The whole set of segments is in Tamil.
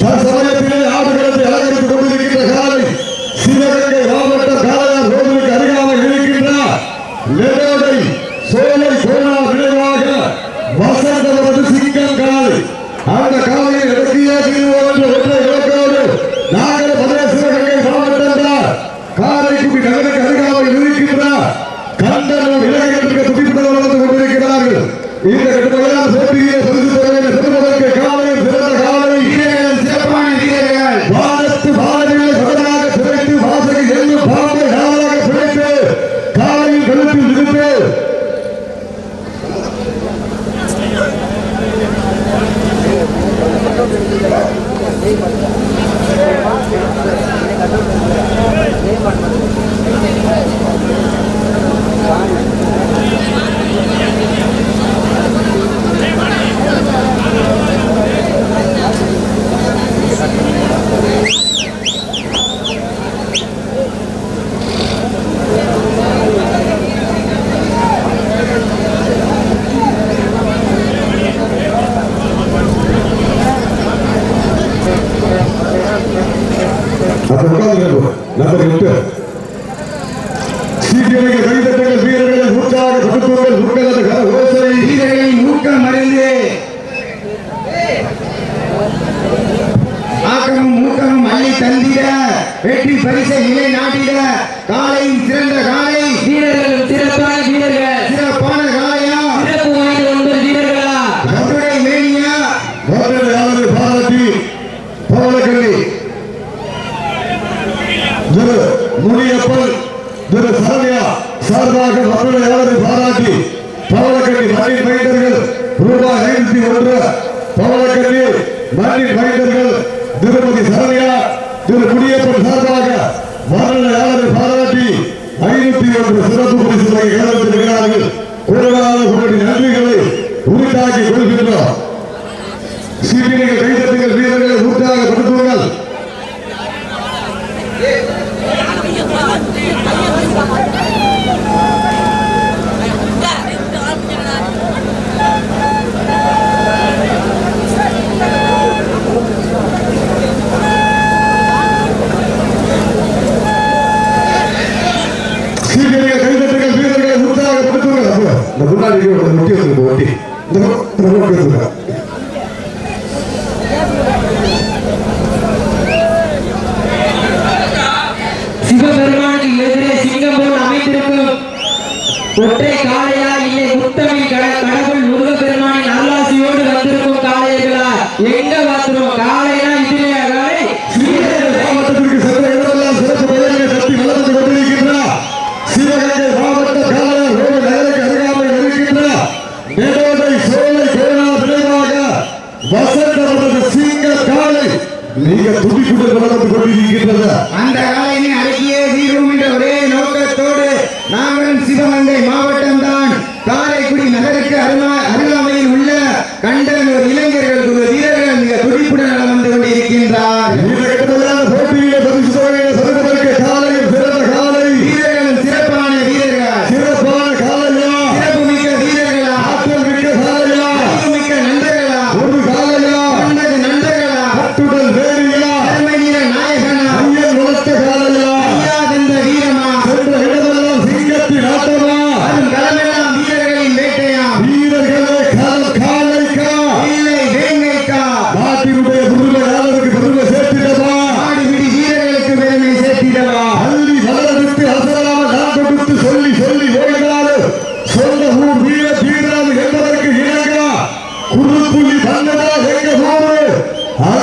தற்சமயத்திலே ஆடுகளத்தை அலங்கரித்துக் கொண்டு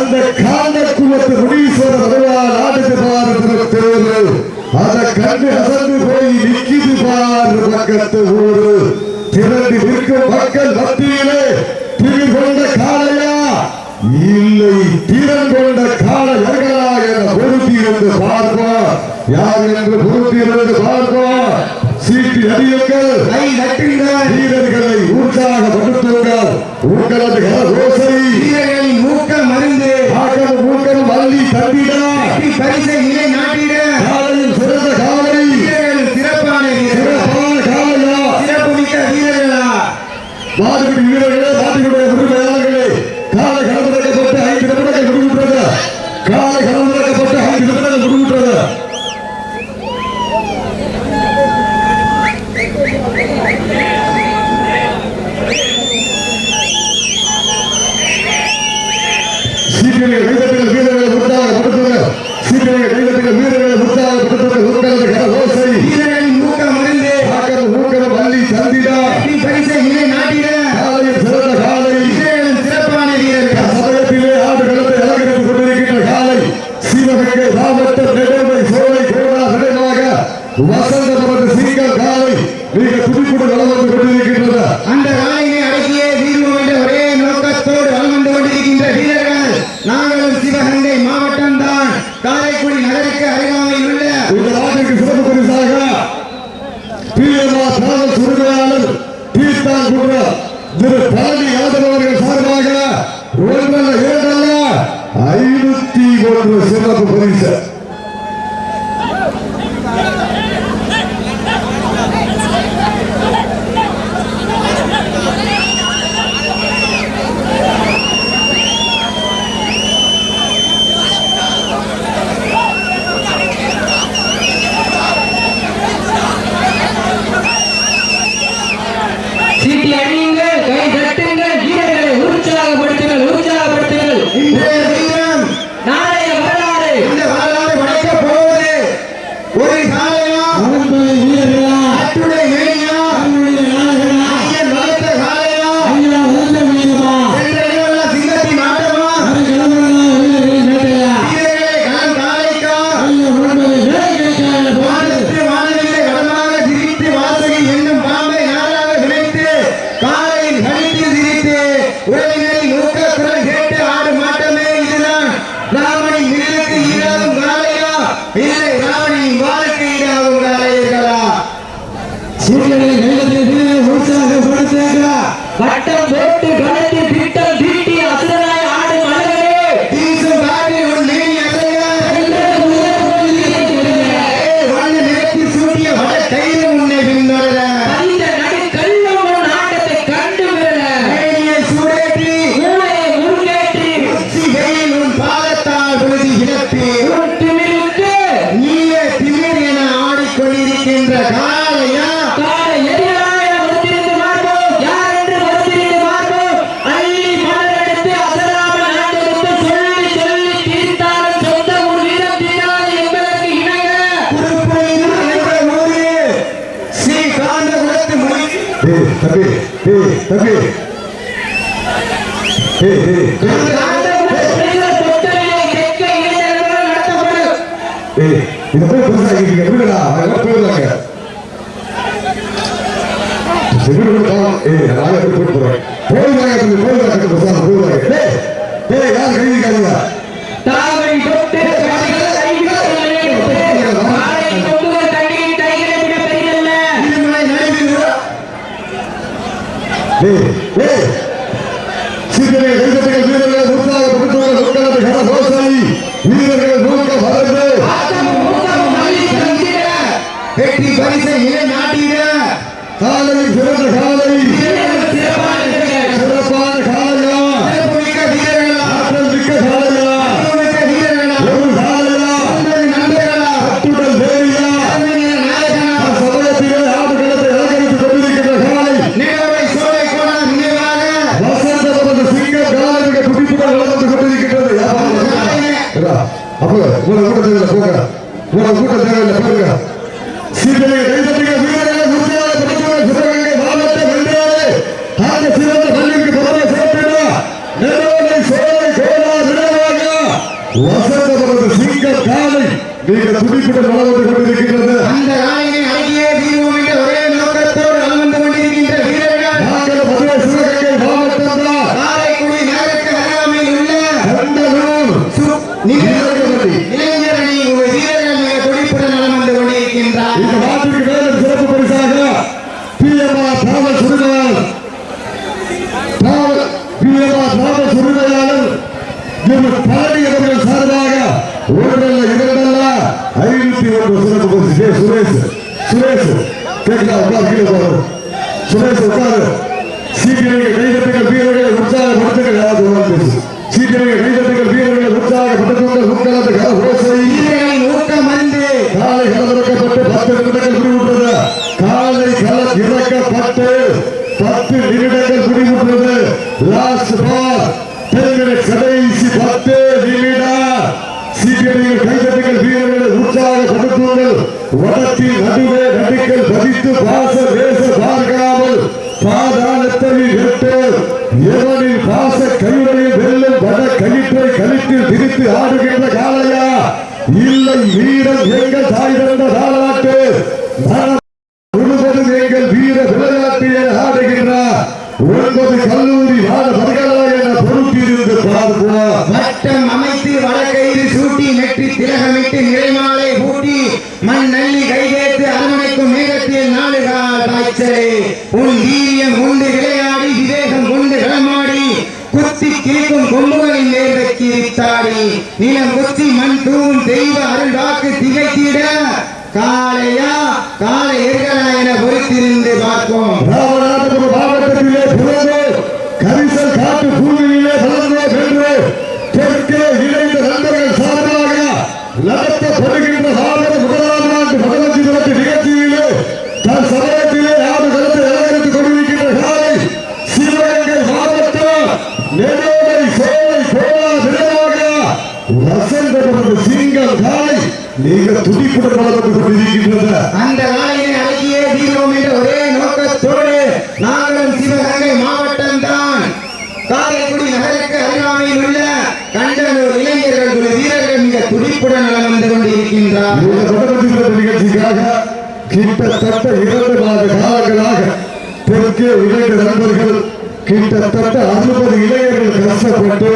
அந்த காந்தக்குவத்து முனீஸ்வர பகவான் ஆடுக்கு பாரு தேர்வு அந்த கண்டு அசந்து போய் நிக்கிது பாரு பக்கத்து ஊரு. திரண்டு நிற்கும் மக்கள் மத்தியிலே திரு கொண்ட இல்லை திறன் கொண்ட கால எங்களா என பொருத்தி இருந்து பார்ப்போம். யார் என்று பொருத்தி இருந்து பார்ப்போம். சீட்டு அறியுங்கள் வீரர்களை உற்சாகப்படுத்துங்கள். உங்களது கரகோசை. வீரர்களின் ஊக்கம் அறிந்து திருநாக்கு பதிவு சார் தம்பி டேய் தம்பி. டேய் டேய் இது போய் ei, ei. கண்டிப்பாக நடந்து கொண்டிருக்கின்றது. அப்ப உங்களை கூட்டத்தில் போங்க. உங்களை கூட்டத்தில் போங்க. சீர்களை கைதட்டுங்க வீரர்களை உறுதியாக பிரதமர் சிவகங்கை மாவட்ட வெள்ளையாளே ஆக சிறந்த பள்ளிக்கு பதவி சேர்த்தினா நிறுவனை சோழனை கோலா விடவாக வசந்தமரது சிங்க காலை நீங்கள் துடிப்புடன் வளர்ந்து கொண்டிருக்கின்றது. அந்த காலையை பத்து நிமிடங்கள் முடிவுற்றது. லாஸ்ட் பால் பெருங்கிற கடைசி பத்து நிமிடம். சீக்கிரங்கள் கைதட்டுகள் வீரர்களை உற்சாகப்படுத்துங்கள் வடத்தின் நடுவே நடுக்கள் பதித்து பாச பேச பார்க்காமல் பாதாளத்தை விட்டு எவனின் பாச கையுறையில் வெல்லும் வட கழிப்பை கழித்து திரித்து ஆடுகின்ற காலையா இல்லை வீரன் எங்கள் தாய் பிறந்த தாளாட்டு ஒன்பது கல்லூரி வாத பல்கலை என பொறுப்பிலிருந்து பார்ப்போம் வட்டம் அமைத்து வடகையில் சூட்டி நெற்றி திலகமிட்டு நிறைமான நீங்கள் துடிப்புடன் வளர்ந்து கொண்டிருக்கின்றது அந்த நாளினை அழகியே தீர்வோம் என்ற ஒரே நோக்கத்தோடு நாங்களும் சிவகங்கை மாவட்டம் தான். காரைக்குடி நகருக்கு அருகாமையில் உள்ள கண்டனூர் இளைஞர்கள் வீரர்கள் மிக துடிப்புடன் நடந்து கொண்டிருக்கின்றார் நிகழ்ச்சிக்காக கிட்டத்தட்ட இரண்டு மாத காலங்களாக தெற்கே இரண்டு நண்பர்கள் கிட்டத்தட்ட அறுபது இளைஞர்கள் கஷ்டப்பட்டு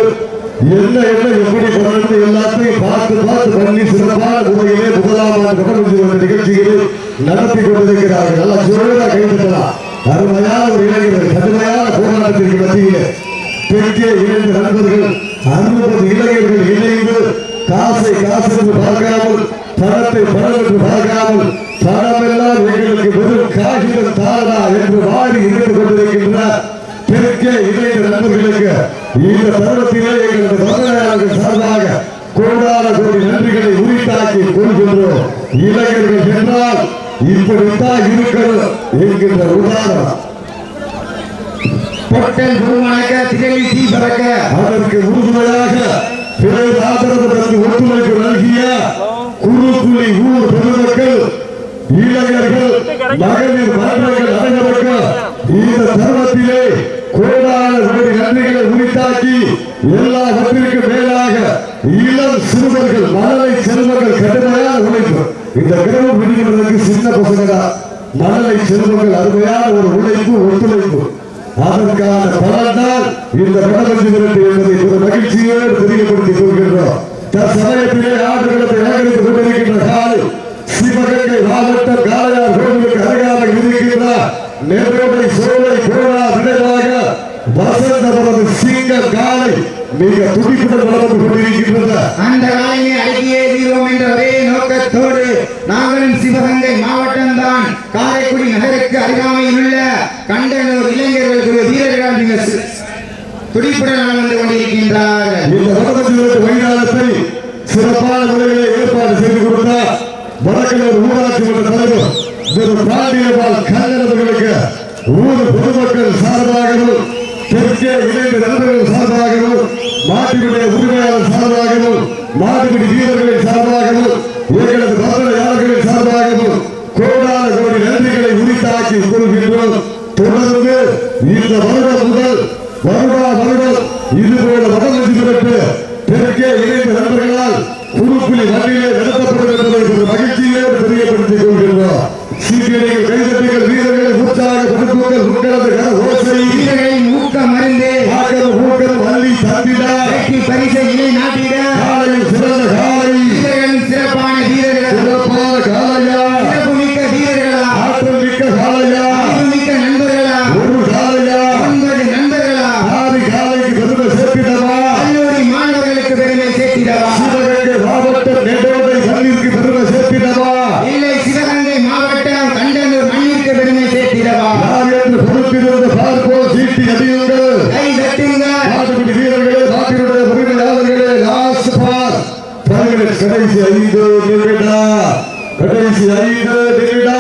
என்ன என்ன எப்படி பண்ணது எல்லாத்தையும் பார்த்து பார்த்து பண்ணி சிறப்பான முறையிலே முதலாம் ஆண்டு கடமையுள்ள நிகழ்ச்சிகளை நடத்தி கொண்டிருக்கிறார்கள். நல்லா சொல்லுதா கைவிட்டலாம் அருமையான ஒரு இளைஞர்கள் கடுமையான போராட்டத்திற்கு மத்தியிலே தெற்கே இரண்டு நண்பர்கள் அறுபது இளைஞர்கள் இணைந்து காசை காசு பார்க்காமல் பணத்தை என்று பார்க்காமல் பணமெல்லாம் எங்களுக்கு வெறும் காகிதம் தாரா என்று வாரி இருந்து கொண்டிருக்கின்ற பெருக்கே இளைஞர் நண்பர்களுக்கு இந்த தருணத்திலே எங்களது தமிழர்கள் சார்பாக கோடான கோடி நன்றிகளை உரித்தாக்கி கொள்கின்றோம். இளைஞர்கள் என்றால் இப்படித்தான் இருக்கணும் என்கின்ற உதாரணம். பொட்டல் குருவணக்க திகழி தீ பறக்க அதற்கு உறுதுணையாக பிறகு ஆதரவு தந்து ஒத்துழைப்பு நல்கிய குறு ஊர் பெருமக்கள் இளைஞர்கள் மகளிர் மாணவர்கள் அனைவருக்கும் இந்த தருணத்திலே கோடான நன்றிகளை உரித்தாக்கி எல்லாவற்றிற்கும் மேலாக இளம் சிறுவர்கள் மழலை செல்வர்கள் கடுமையான உழைப்பு. இந்த கிரமம் பிடிக்கிறதுக்கு சின்ன பசங்கடா. தான் மழலை செல்வங்கள் அருமையான ஒரு உழைப்பு ஒத்துழைப்பு. அதற்கான பலன்தான் இந்த வடமஞ்சி என்பதை ஒரு மகிழ்ச்சியோடு தெரியப்படுத்திக் கொள்கின்றோம். தற்சமயத்திலே ஆண்டுகளத்தை அலங்கரித்துக் கொண்டிருக்கின்ற காலை சிவகங்கை மாவட்டம் காளையார் கோவிலுக்கு அருகாமல் இருக்கின்ற நெருடை சோலை கோடா விளைவாக வசந்தபுரம் சிங்க காலை மிக துடிப்புடன் வளர்ந்து கொண்டிருக்கின்றது. அந்த காலையை அடக்கியே தீர்வோம் என்ற ஒரே நோக்கத்தோடு நாங்களும் சிவகங்கை மாவட்டம்தான் காரைக்குடி நகருக்கு அருகாமையில் உள்ள கண்டனூர் இளைஞர்கள் குழு வீரர்கள் மிக சி- துடிப்புடன் நடந்து கொண்டிருக்கின்றார்கள். இந்த வடமஞ்சி வைகாலத்தை இணைந்த நண்பர்கள் சார்பாகவும் மாட்டுப்பிடி உரிமையாளர் சார்பாகவும் மாட்டுப்பிடி வீரர்களின் சார்பாகவும் எங்களது பத்திரையாளர்களின் சார்பாகவும் கோடான கோடி நன்றிகளை உரித்தாக்கி கொள்கின்றோம். தொடர்ந்து இந்த வருடம் முதல் வருடா வருடம் இதுபோல வடமஞ்சி விரட்டு தெற்கே இணைந்த நண்பர்களால் குறுப்புலி மண்ணிலே நடத்தப்படும் என்பதை ஒரு மகிழ்ச்சியோடு தெரியப்படுத்திக் கொள்கின்றோம். சீக்கிரங்கள் வீரர்களை உங்களது கர ஓசை வீரர்களின் ஊக்கம் மருந்து ஆக்கல் ஊக்கல் வள்ளி தந்திட வெற்றி பரிசை இணை நாட்டிட காலையில் சிறந்த காலை வீரர்களின் சிறப்பான வீரர்கள் சிறப்பான காலையா சிறப்புமிக்க வீரர்களா ஆற்றல் மிக்க காலையா அறிவுமிக்க நண்பர்களா ஒரு காலையா ஒன்பது நண்பர்களா ஆறு காலைக்கு பெருமை சேர்ப்பிடவா கல்லூரி மாணவர்களுக்கு பெருமை சேர்த்திடவா சிவகங்கை மாவட்டம் நெட்டோடை மண்ணிற்கு பெருமை சேர்ப்பிடவா இல்லை சிவகங்கை மாவட்டம் கண்டனூர் மண்ணிற்கு பெருமை சேர்த்திடவா யார் என்று பொறுப்பிலிருந்து பார்ப்போம் சீட்டி அடியுங்கள் கை தட்டுங்கள் நாட்டுப்படி வீரர்களே நாட்டினுடைய உரிமையாளர்களே லாஸ்ட் பார் பாருங்கள் கடைசி ஐந்து நிமிடா கடைசி ஐந்து நிமிடா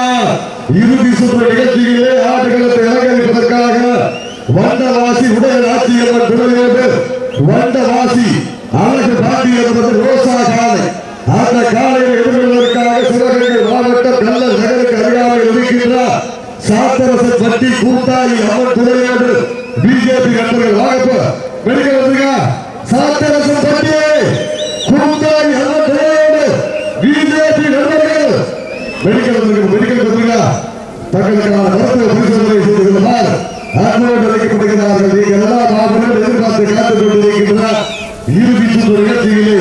இறுதி சுற்று நிகழ்ச்சியிலே ஆடுகளத்தை அலங்கரிப்பதற்காக வண்டவாசி உடைய ஆட்சியம்மன் துணையோடு அழகு பாண்டியம்மன் ரோசா காலை அந்த காலையை எதிர்கொள்வதற்காக சிவகங்கை மாவட்டம் கல்லர் நகருக்கு அருகாமையில் இருக்கின்ற சாத்தரசன் பட்டி கூட்டாளி அம்மன் துணையோடு பிஜேபி நண்பர்கள் வாய்ப்பு மெடிக்கல் வந்துங்க சாத்தரசன் பட்டி கூட்டாளி அம்மன் துணையோடு பிஜேபி நண்பர்கள் மெடிக்கல் வந்துங்க மெடிக்கல் பத்திரிகா. தங்களுக்கான மருத்துவ பரிசோதனை செய்திருந்தால் கொள்ளுமாறு அழைக்கப்படுகிறார்கள் நீங்கள் எல்லாம் மாபெரும் எதிர்பார்த்து காத்துக் கொண்டிருக்கின்ற இறுதி சுற்று நிகழ்ச்சியிலே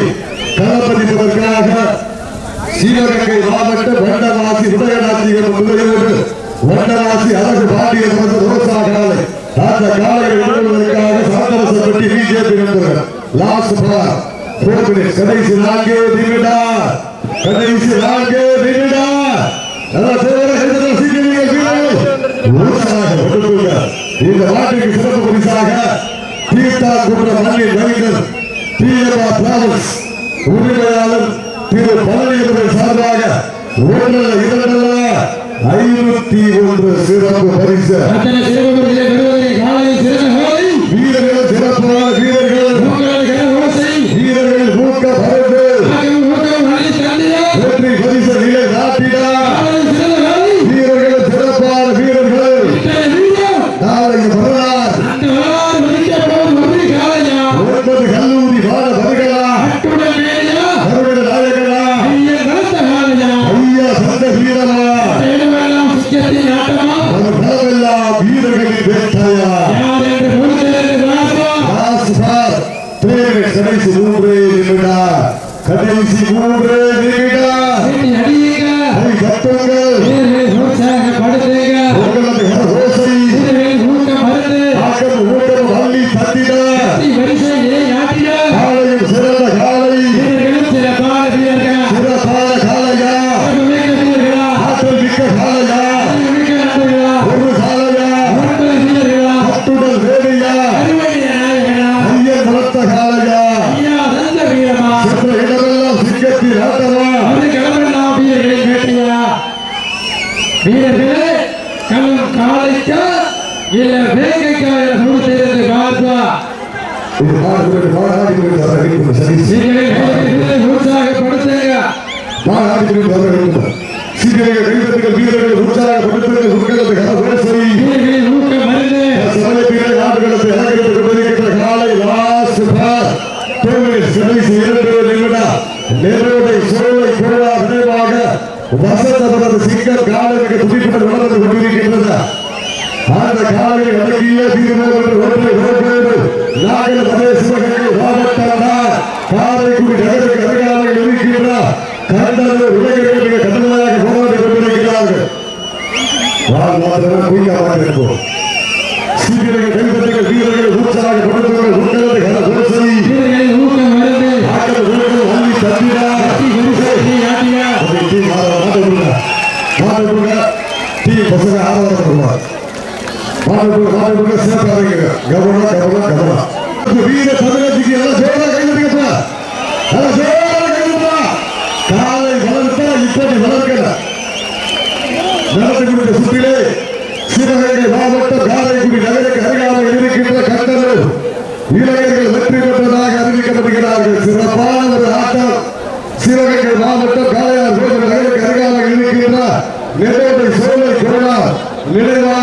களப்பதிப்பதற்காக சிவகங்கை மாவட்ட வண்டவாசி உதயநாச்சிகர் முன்னையோடு வண்டவாசி அழகு பாண்டிய மருந்து ரோசா அந்த காலையை எதிர்கொள்வதற்காக சாந்தரசப்பட்டி பிஜேபி நண்பர்கள் லாஸ்ட் பார். கடைசி நான்கு நிமிடா கடைசி நான்கு நிமிடா இந்த நாட்டுக்கு சிறப்பு பரிசாக தீர்த்தா குன்ற மண்ணின் கவிஞர் பிஎம்ஆ டிராவல்ஸ் உரிமையாளர் திரு பழனி சார்பாக ஒன்றரை இரண்டல்ல ஐநூத்தி ஒன்று சிறப்பு பரிசு வீரர்கள் சிறப்பான வீரர்கள். உங்களது கர வீரர்கள் மூக்க பரந்து ஆகும் ஊக்கம் வழி தந்தியா வெற்றி பரிசு நிலை நாட்டிடா காலை சிறந்த காலை வீரர்கள் சிறப்பான வீரர்கள் இத்தனை வீரம் நாளை வரலாறு அந்த வரலாறு மதிக்கப்படும் ஒரு காலையா ஒன்பது கல்லூரி வாழ வருகளா அட்டுடன் மேலையா கருட நாயகனா ஐயன் கலந்த காலையா ஐயா சந்த வீரமா வேலாம் சிங்கத்தின் ஆட்டமா நம்ம பலமெல்லாம் வீரர்களின் வேட்டை கடைசி மூன்று நிமிடம் கடைசி மூன்று நிமிடம் சீட்டி அடியுங்க கை கட்டுங்கள் வீரர்கள் உற்சாகப்படுத்துங்க உங்களது ஓசை வீரர்கள் ஊக்கம் மருந்து ஆக்கம் ஊக்கம் வள்ளி தட்டிட கட்டி வரிசை நிலைநாட்டிட காலையும் சிறந்த காலை வீரர்களும் சிறப்பான வீரர்கள் சிறப்பான காலையா மிக்க வீரர்களா ஆற்றல் மிக்க காலையா மிக்க நண்பர்களா ஒரு காலையா ஒன்பது வீரர்களா கட்டுடல் வேலையா அறுவடை நாயகனா ஐயன் வளர்த்த காலையா ஐயா தந்த வீரமா சென்ற இடமெல்லாம் சிங்கத்தில் ஆட்டமா அது கிளம்பெல்லாம் வீரர்களை வேட்டையா வீரர்களே களம் காலைக்கா இல்ல வேகைக்கா என கொடுத்திருந்து பார்ப்பா இது மாடு மாடாடி வர வேண்டும் சதீஷ் வீரர்களை வீரர்களை உற்சாகப்படுத்துங்க மாடாடி வர வேண்டும் சீக்கிரம் கைதட்டுகள் வீரர்கள் உற்சாகப்படுத்துங்கள் உங்களது கரவேசை வீரர்களின் ஊக்கம் மருந்து சமயத்திலே நாடுகளுக்கு அலங்கரித்துக் கொண்டிருக்கின்ற காலை லாஸ்ட் பார் தோல்வி கடைசி இரண்டு நிமிடம் நேரோடை சோலை குருவா நினைவாக வசந்தபுரத்து சிங்கம் காலைக்கு துடிப்புடன் வளர்ந்து கொண்டிருக்கின்றது அந்த காலை அடங்கிய தீர்மானம் ஒன்றை உணர்ந்து நாகல் மதே சிவகங்கை மாவட்டம் காரைக்குடி நகருக்கு அருகாமையில் இருக்கின்ற கண்டன இளைஞர்கள் மிக கடுமையாக போராடி கொண்டிருக்கிறார்கள். வாழ் மாத்திரம் குயிக்க மாட்டிருப்போம் மாட்ட கொடுங்க பசங்க ஆதரவு கொடுங்க மாட்ட கொடுங்க மாட்ட கொடுங்க கவனம் கவனம் கவனம் வீர பதினஞ்சுக்கு எல்லாம் ஜோரா கைதுப்பா எல்லாம் ஜோரா கைதுப்பா காலை வளர்த்தா இப்படி வளர்க்கல. நடத்தக்கூடிய சுற்றிலே சிவகங்கை மாவட்டம் காரைக்குடி நகருக்கு அருகாமையில் இருக்கின்ற கட்டளை இளைஞர்கள் வெற்றி பெற்றதாக அறிவிக்கப்படுகிறார்கள். சிறப்பான ஒரு ஆட்டம் சிவகங்கை மாவட்டம் நினைவு சோழ திருநாள். நினைவாக